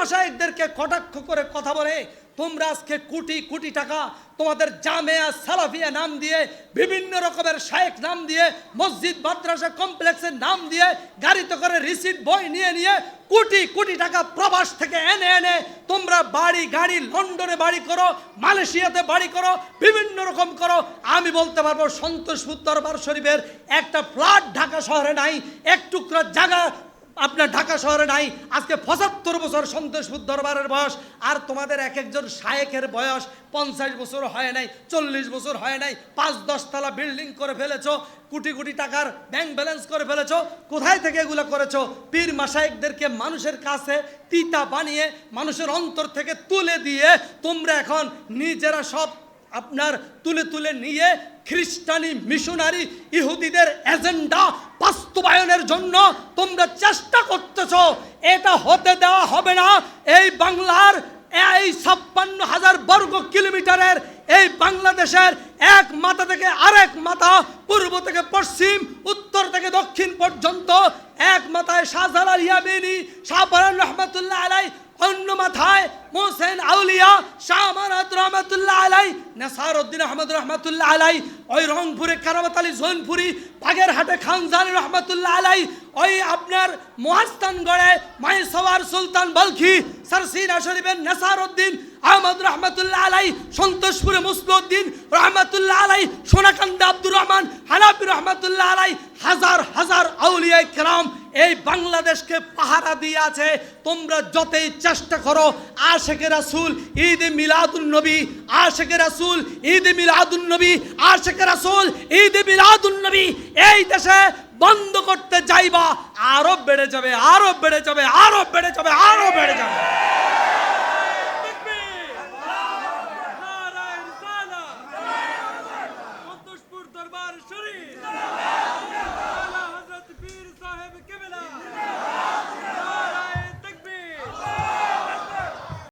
মাসায়েকদেরকে কটাক্ষ করে কথা বলে, তোমরা আজকে কোটি কোটি টাকা তোমাদের জামেয়া সালাফিয়া নাম দিয়ে, বিভিন্ন রকমের শায়েক নাম দিয়ে, মসজিদ, মাদ্রাসা কমপ্লেক্সের নাম দিয়ে, গাড়িতে করে রিসিট, বই নিয়ে নিয়ে কোটি কোটি টাকা প্রবাস থেকে এনে এনে তোমরা বাড়ি, গাড়ি, লন্ডনে বাড়ি করো, মালয়েশিয়াতে বাড়ি করো, বিভিন্ন রকম করো। আমি বলতে পারব, সন্তোষপুর দরবার শরীফের একটা ফ্ল্যাট ঢাকা শহরে নাই, এক টুকরা জায়গা আপনার ঢাকা শহরে নাই, আজকে পঁচাত্তর বছর সন্তোষপুর দরবারের বয়স, আর তোমাদের এক একজন শায়েকের বয়স পঞ্চাশ বছর হয় নাই, চল্লিশ বছর হয় নাই, পাঁচ দশতলা বিল্ডিং করে ফেলেছো, কোটি কোটি টাকার ব্যাংক ব্যালেন্স করে ফেলেছো, কোথায় থেকে এগুলো করেছ? পীর মাসায়েকদেরকে মানুষের কাছে তিতা বানিয়ে, মানুষের অন্তর থেকে তুলে দিয়ে তোমরা এখন নিজেরা সব আপনার তুলে তুলে নিয়ে খ্রিস্টানি মিশনারি ইহুদিদের এজেন্ডা বাস্তবায়নের জন্য তোমরা চেষ্টা করতেছ। এটা হতে দেওয়া হবে না। এই বাংলার এই ছাপ্পান্ন হাজার বর্গ কিলোমিটারের এই বাংলাদেশের এক মাথা থেকে আরেক মাথা পূর্ব থেকে পশ্চিম, উত্তর থেকে দক্ষিণ পর্যন্ত এক মাথায় শাহজালাল ইয়ামিনী, শাহবারান রহমতুল্লাহ আলাই অন্য মাথায় মোসেন আউলিয়া শাহ মানাত রহমতুল্লাহ আলাই নাসার উদ্দিন আহমদ রহমতুল্লাহ আলাই, ওই রংপুরে কারামত আলী জোনপুরি, বাগেরহাটে খানজানি রহমতুল্লাহ আলাই, ওই আপনার মহাস্তানগড়ে মাই সওয়ার সুলতান বলখি সরসিনা শরীফের নাসার উদ্দিন আহমদ রহমতুল্লাহ আলাই, সন্তোষপুরে মুসলুদ্দিন রহমতুল্লাহ আলাই, সোনাকান্দা আব্দুর রহমান হানাফি রহমতুল্লাহ আলাই, হাজার হাজার আউলিয়া কেরাম এই বাংলাদেশকে পাহারা দিয়ে আছে তোমরা যতই চেষ্টা করো, আশেকে রাসুল ঈদ মিলাদুল নবী, আশেকে রাসুল ঈদ মিলাদুল নবী, আশেকে রাসুল ঈদ মিলাদুল নবী, এই দেশে বন্ধ করতে যাইবা, আরও বেড়ে যাবে, আরও বেড়ে যাবে, আরও বেড়ে যাবে, আরও বেড়ে